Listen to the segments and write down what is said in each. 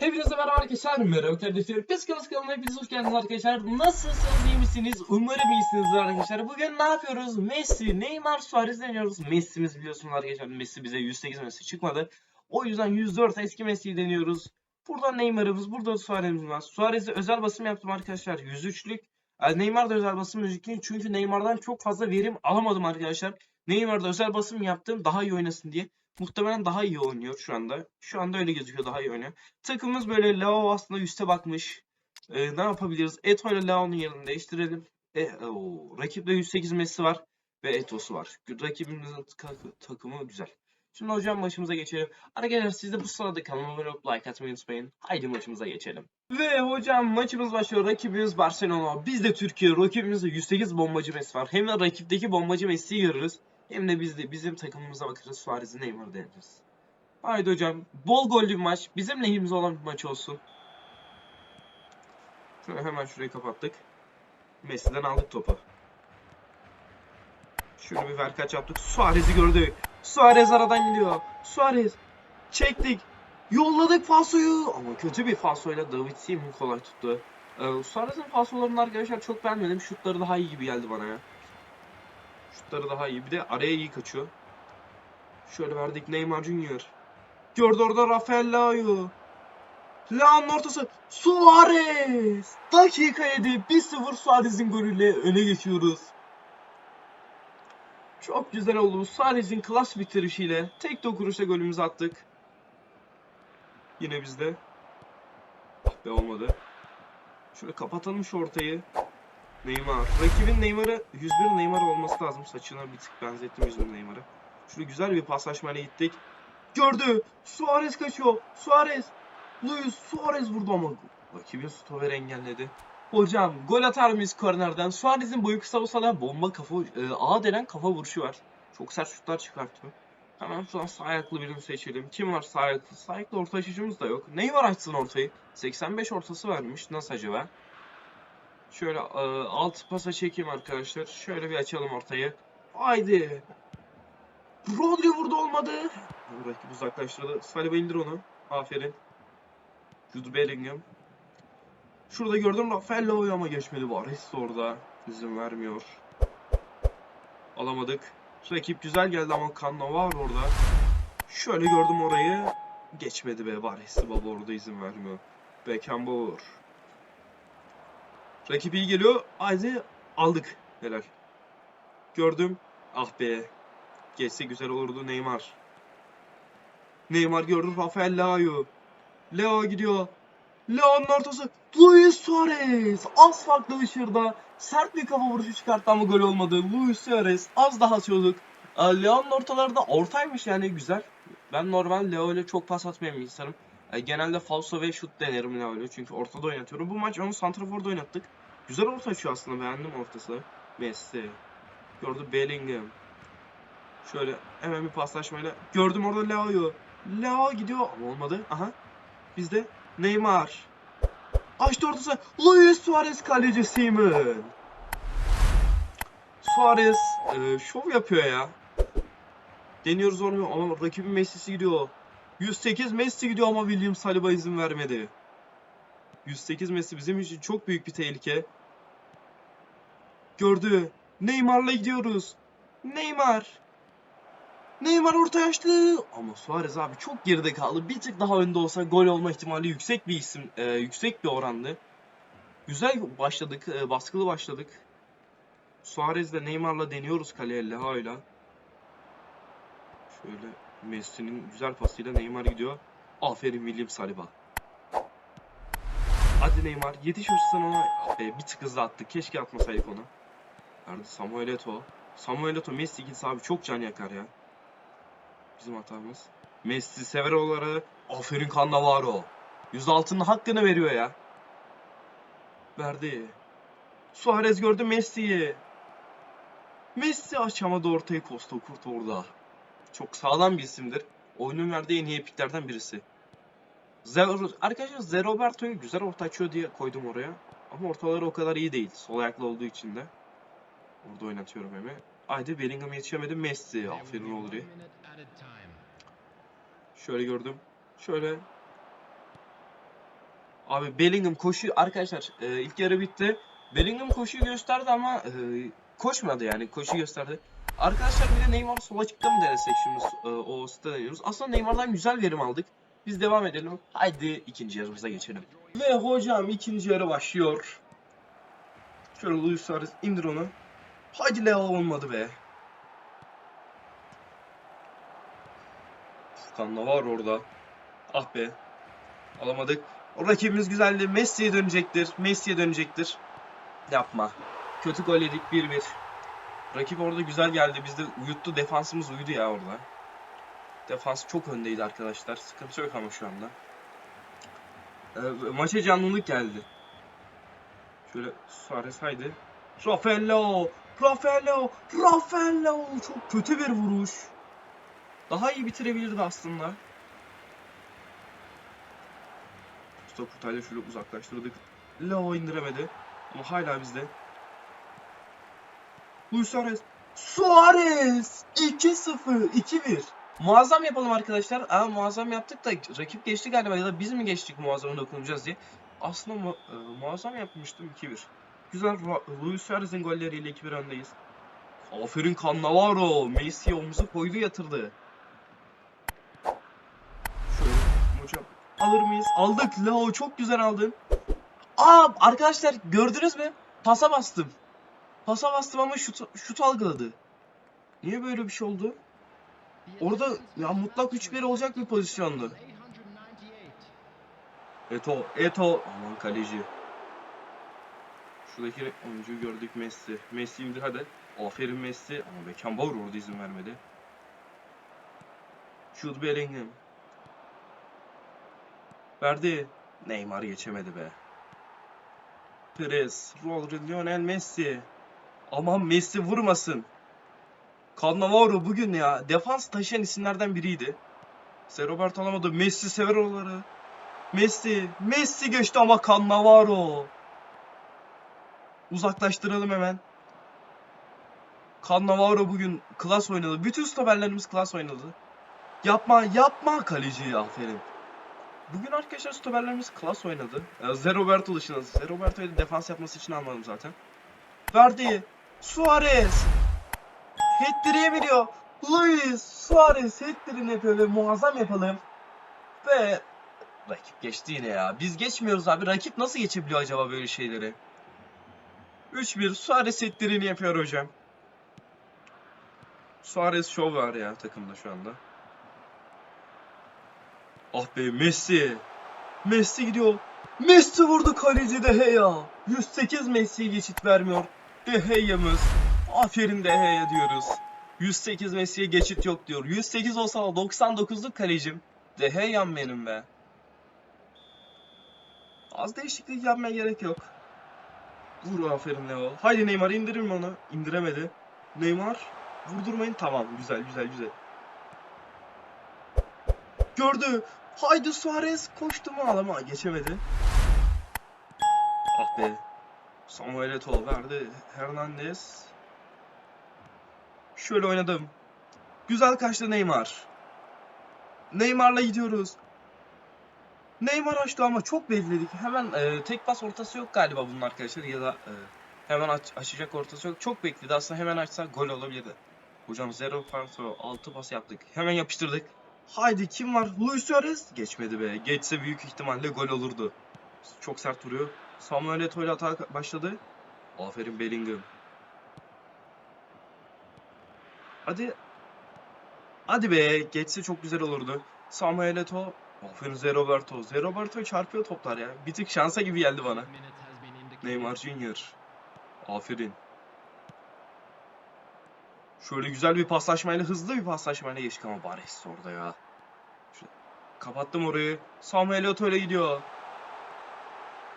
Hepinize merhaba arkadaşlar. Merhaba kardeşlerim. Kılıç kanalına hepiniz hoş geldiniz arkadaşlar. Nasılsınız, iyi misiniz? Umarım iyisinizdir arkadaşlar. Bugün ne yapıyoruz? Messi, Neymar, Suarez deniyoruz. Messi'miz biliyorsunuz arkadaşlar. Messi bize 108 Messi çıkmadı. O yüzden 104 eski Messi'yi deniyoruz. Burada Neymar'ımız, burada Suarez'imiz var. Suarez'e özel basım yaptım arkadaşlar. 103'lük. Yani Neymar da özel basım yükleyeyim. Çünkü Neymar'dan çok fazla verim alamadım arkadaşlar. Neymar'da özel basım yaptım daha iyi oynasın diye. Muhtemelen daha iyi oynuyor şu anda. Şu anda öyle gözüküyor daha iyi oynuyor. Takımımız böyle Lao aslında üste bakmış. Ee, ne yapabiliriz? Eto ile Lao'nun yerini değiştirelim. E, oo, rakipte 108 Messi var ve Eto'su var. Rakibimizin ta- takımı güzel. Şimdi hocam maçımıza geçelim. Arkadaşlar siz de bu sırada kanalıma abone olup like atmayı unutmayın. Haydi maçımıza geçelim. Ve hocam maçımız başlıyor. Rakibimiz Barcelona. Biz de Türkiye. Rakibimizde 108 bombacı Messi var. Hem de rakipteki bombacı Messi'yi görürüz. Hem de biz de bizim takımımıza bakarız. Suarez'i Neymar'ı deneriz. Haydi hocam. Bol gollü bir maç. Bizim lehimize olan bir maç olsun. Şöyle hemen şurayı kapattık. Messi'den aldık topu. Şöyle bir verkaç yaptık. Suarez'i gördük. Suarez aradan gidiyor. Suarez. Çektik. Yolladık falsoyu. Ama kötü bir falsoyla David Seaman kolay tuttu. Ee, Suarez'in falsolarını arkadaşlar çok beğenmedim. Şutları daha iyi gibi geldi bana ya. Şutları daha iyi. Bir de araya iyi kaçıyor. Şöyle verdik Neymar Junior. Gördü orada Rafael Leao. Leao'nun ortası. Suarez. Dakika 7. 1-0 Suarez'in golüyle öne geçiyoruz. Çok güzel oldu. Suarez'in klas bitirişiyle tek dokunuşla golümüzü attık. Yine bizde. Be olmadı. Şöyle kapatalım şu ortayı. Neymar. Rakibin Neymar'ı 101 Neymar olması lazım. Saçına bir tık benzettim 101 Neymar'ı. Şöyle güzel bir paslaşmayla gittik. Gördü. Suarez kaçıyor. Suarez. Luis Suarez vurdu ama rakibin stoper engelledi. Hocam gol atar mıyız kornerden? Suarez'in boyu kısa olsa da bomba kafa, e, ağa denen kafa vuruşu var. Çok sert şutlar çıkartıyor. Hemen şu an sağ ayaklı birini seçelim. Kim var sağ ayaklı? Sağ ayaklı orta da yok. Neymar açsın ortayı. 85 ortası varmış. Nasıl acaba? Şöyle e, alt pasa çekeyim arkadaşlar. Şöyle bir açalım ortayı. Haydi. Rodri vurdu olmadı. Rakip uzaklaştırdı. Saliba indir onu. Aferin. Jude Bellingham. Şurada gördüm Rafael Leao ama geçmedi. Varis de orada. İzin vermiyor. Alamadık. Rakip güzel geldi ama Cannavaro orada. Şöyle gördüm orayı. Geçmedi be. Varis baba orada izin vermiyor. Beckenbauer. Rakip iyi geliyor. Haydi aldık. Helal. Gördüm. Ah be. Geçse güzel olurdu Neymar. Neymar gördü Rafael Leao. Leo gidiyor. Leo'nun ortası. Luis Suarez. Az farklı dışarıda. Sert bir kafa vuruşu çıkarttı ama gol olmadı. Luis Suarez az daha atıyorduk. Ee, Leo'nun ortaları da ortaymış yani güzel. Ben normal Leo ile çok pas atmayan bir insanım. Ee, genelde falso ve şut denerim Leo ile çünkü ortada oynatıyorum. Bu maç onu santraforda oynattık. Güzel orta açıyor aslında beğendim ortası. Messi. Gördü Bellingham. Şöyle hemen bir paslaşmayla. Gördüm orada Leo'yu. Leo gidiyor ama olmadı. Aha. Bizde Neymar. Açtı ortası. Luis Suarez kaleci Seaman. Suarez e, şov yapıyor ya. Deniyoruz olmuyor ama rakibin Messi'si gidiyor. 108 Messi gidiyor ama William Saliba izin vermedi. 108 Messi bizim için çok büyük bir tehlike. Gördü. Neymar'la gidiyoruz. Neymar. Neymar ortaya açtı. Ama Suarez abi çok geride kaldı. Bir tık daha önde olsa gol olma ihtimali yüksek bir isim, e, yüksek bir orandı. Güzel başladık, e, baskılı başladık. Suarez'le Neymar'la deniyoruz kaleye Leao'yla. Şöyle Messi'nin güzel pasıyla Neymar gidiyor. Aferin William Saliba. Hadi Neymar yetişirsen ona Ah be, bir tık hızlı attık. Keşke atmasaydık ona. Nerede Samuel Eto'o. Samuel Eto'o Messi gitse abi çok can yakar ya. Bizim hatamız. Messi Severo'ları aferin Cannavaro. 106'nın hakkını veriyor ya. Verdi. Suarez gördü Messi'yi. Messi açamadı ortayı Costa Kurt orada. Çok sağlam bir isimdir. Oyunun verdiği en iyi epiklerden birisi. Zero, arkadaşlar Zeroberto'yu güzel orta açıyor diye koydum oraya. Ama ortaları o kadar iyi değil. Sol ayaklı olduğu için de. Orada oynatıyorum hemen. Haydi Bellingham yetişemedi. Messi. Aferin Olri. Şöyle gördüm. Şöyle. Abi Bellingham koşu arkadaşlar e, ilk yarı bitti. Bellingham koşuyu gösterdi ama e, koşmadı yani koşu gösterdi. Arkadaşlar bir de Neymar sol açıkta mı denesek şimdi e, o site deniyoruz. Aslında Neymar'dan güzel verim aldık. Biz devam edelim. Haydi ikinci yarımıza geçelim. Ve hocam ikinci yarı başlıyor. Şöyle Luis Suarez indir onu. Haydi Leo olmadı be. Furkan da var orada. Ah be. Alamadık. O rakibimiz güzeldi. Messi'ye dönecektir. Messi'ye dönecektir. Yapma. Kötü gol yedik 1-1. Rakip orada güzel geldi. Biz de uyuttu. Defansımız uyudu ya orada. Defans çok öndeydi arkadaşlar. Sıkıntı yok ama şu anda. Ee, maça canlılık geldi. Şöyle Suarez haydi. Rafaello! Rafaello! Rafaello! Çok kötü bir vuruş. Daha iyi bitirebilirdi aslında. Mustafa Kutay'la şöyle uzaklaştırdık. Leo indiremedi. Ama hala bizde. Luis Suarez. Suarez! 2-0, 2-1. Muazzam yapalım arkadaşlar. Aa, muazzam yaptık da rakip geçti galiba ya da biz mi geçtik muazzamı dokunacağız diye. Aslında mu e, muazzam yapmıştım 2-1. Güzel Luis Suarez'in golleriyle 2-1 öndeyiz. Aferin Cannavaro. Messi omuzu koydu yatırdı. Alır mıyız? Aldık. Leo çok güzel aldın. Aa arkadaşlar gördünüz mü? Pasa bastım. Pasa bastım ama şut, şut algıladı. Niye böyle bir şey oldu? Orada ya mutlak 3-1 olacak bir pozisyondu. Eto, Eto. Aman kaleci. Şuradaki oyuncuyu gördük Messi. Messi indir hadi. Aferin Messi. Ama Beckenbauer orada izin vermedi. Jude Bellingham. Verdi. Neymar geçemedi be. Perez. Rodri, Lionel Messi. Aman Messi vurmasın. Cannavaro bugün ya defans taşıyan isimlerden biriydi. Roberto alamadı. Messi sever oraları. Messi. Messi geçti ama Cannavaro. Uzaklaştıralım hemen. Cannavaro bugün klas oynadı. Bütün stoperlerimiz klas oynadı. Yapma yapma kaleci aferin. Bugün arkadaşlar stoperlerimiz klas oynadı. Ee, Zé Roberto dışında. Zé Roberto'yu defans yapması için almadım zaten. Verdi. Suarez. Hat-trick'e biliyor. Luis Suarez hat-trick'ini yapıyor ve muazzam yapalım. Ve rakip geçti yine ya. Biz geçmiyoruz abi. Rakip nasıl geçebiliyor acaba böyle şeyleri? 3-1 Suarez hat-trick'ini yapıyor hocam. Suarez şov var ya takımda şu anda. Ah be Messi. Messi gidiyor. Messi vurdu kaleci De Gea. 108 Messi'ye geçit vermiyor. De Gea'mız. Aferin De Gea diyoruz. 108 Messi'ye geçit yok diyor. 108 olsa da 99'luk kalecim. De Gea'm benim be. Az değişiklik yapmaya gerek yok. Vur aferin Leo. Haydi Neymar indirir mi onu? İndiremedi. Neymar vurdurmayın. Tamam güzel güzel güzel. Gördü. Haydi Suarez koştu mu alama geçemedi. Ah be. Samuel Eto'o verdi. Hernandez. Şöyle oynadım. Güzel kaçtı Neymar. Neymar'la gidiyoruz. Neymar açtı ama çok bekledik. Hemen e, tek pas ortası yok galiba bunun arkadaşlar ya da e, hemen aç- açacak ortası yok. Çok bekledi. Aslında hemen açsa gol olabilirdi. Hocam zero farso 6 pas yaptık. Hemen yapıştırdık. Haydi kim var? Luis Suarez. Geçmedi be. Geçse büyük ihtimalle gol olurdu. Çok sert vuruyor. Samuel Eto'o ile atağa başladı. Aferin Bellingham. Hadi. Hadi be. Geçse çok güzel olurdu. Samuel Eto'o. Aferin Zé Roberto. Zé Roberto çarpıyor toplar ya. Bir tık şansa gibi geldi bana. Neymar Junior. Aferin. Şöyle güzel bir paslaşmayla, hızlı bir paslaşmayla geçtik ama Barış orada ya. Şöyle kapattım orayı. Samuel Eto'o ile gidiyor.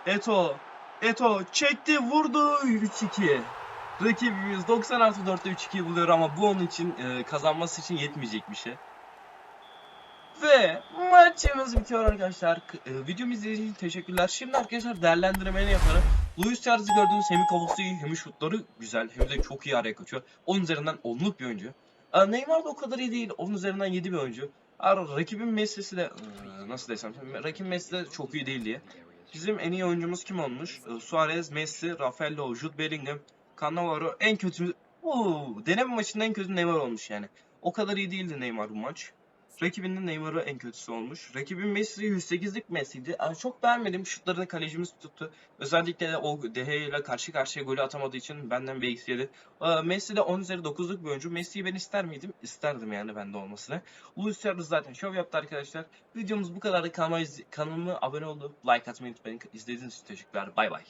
Eto. Eto çekti, vurdu. 3-2. Rakibimiz 90 artı 4'te 3-2'yi buluyor ama bu onun için e, kazanması için yetmeyecek bir şey. Ve maçımız bitiyor arkadaşlar. E, videomu izlediğiniz için teşekkürler. Şimdi arkadaşlar değerlendirmeni yaparım. Luis Suarez'i gördüğünüz hem kafası iyi hem şutları güzel hem de çok iyi araya kaçıyor. 10 üzerinden 10'luk bir oyuncu. E, Neymar da o kadar iyi değil. 10 üzerinden 7 bir oyuncu. Ar- rakibin Messi'si de e, nasıl desem rakibin Messi de çok iyi değil diye. Bizim en iyi oyuncumuz kim olmuş? Ee, Suarez, Messi, Rafael Jude Bellingham, Cannavaro en kötü... Oo, deneme maçında en kötü Neymar olmuş yani. O kadar iyi değildi Neymar bu maç. Rakibinin Neymar'ı en kötüsü olmuş. Rakibin Messi 108'lik Messi'ydi. Aa, çok beğenmedim. Şutlarını kalecimiz tuttu. Özellikle de o De Gea ile karşı karşıya golü atamadığı için benden bir eksi yedi. Aa, Messi de 10 üzeri 9'luk bir oyuncu. Messi'yi ben ister miydim? İsterdim yani bende olmasını. Luis Suarez zaten şov yaptı arkadaşlar. Videomuz bu kadardı. Kanalıma, kanalıma abone oldu. Like atmayı unutmayın. İzlediğiniz için teşekkürler. Bay bay.